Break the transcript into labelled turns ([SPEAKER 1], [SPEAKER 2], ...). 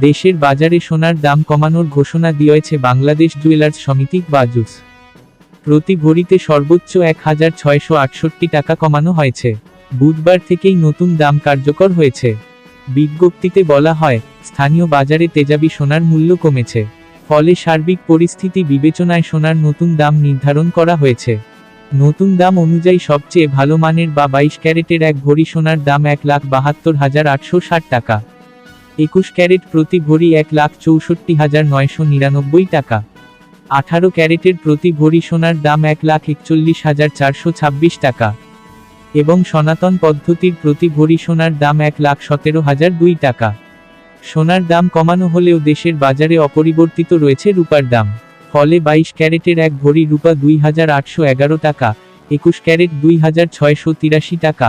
[SPEAKER 1] দেশের বাজারে সোনার দাম কমানোর ঘোষণা দিয়েছে বাংলাদেশ জুয়েলার্স সমিতি বাজুস প্রতি ভরিতে সর্বোচ্চ এক হাজার ছয়শো আটষট্টি টাকা কমানো হয়েছে। বুধবার থেকেই নতুন দাম কার্যকর হয়েছে। বিজ্ঞপ্তিতে বলা হয়, স্থানীয় বাজারে তেজাবি সোনার মূল্য কমেছে। ফলে সার্বিক পরিস্থিতি বিবেচনায় সোনার নতুন দাম নির্ধারণ করা হয়েছে। নতুন দাম অনুযায়ী সবচেয়ে ভালো মানের বা বাইশ ক্যারেটের এক ভরি সোনার দাম এক লাখ বাহাত্তর হাজার আটশো ষাট টাকা। একুশ ক্যারেট প্রতি ভরি এক লাখ চৌষট্টি হাজার নয়শো নিরানব্বই টাকা। আঠারো ক্যারেটের প্রতি ভরি সোনার দাম এক লাখ একচল্লিশ হাজার চারশো ছাব্বিশ টাকা। এবং সনাতন পদ্ধতির প্রতি ভরি সোনার দাম এক লাখ সতেরো হাজার দুই টাকা। সোনার দাম কমানো হলেও দেশের বাজারে অপরিবর্তিত রয়েছে রূপার দাম। ফলে বাইশ ক্যারেটের এক ভরি রূপা দুই হাজার আটশো এগারো টাকা, একুশ ক্যারেট দুই হাজার ছয়শো তিরাশি টাকা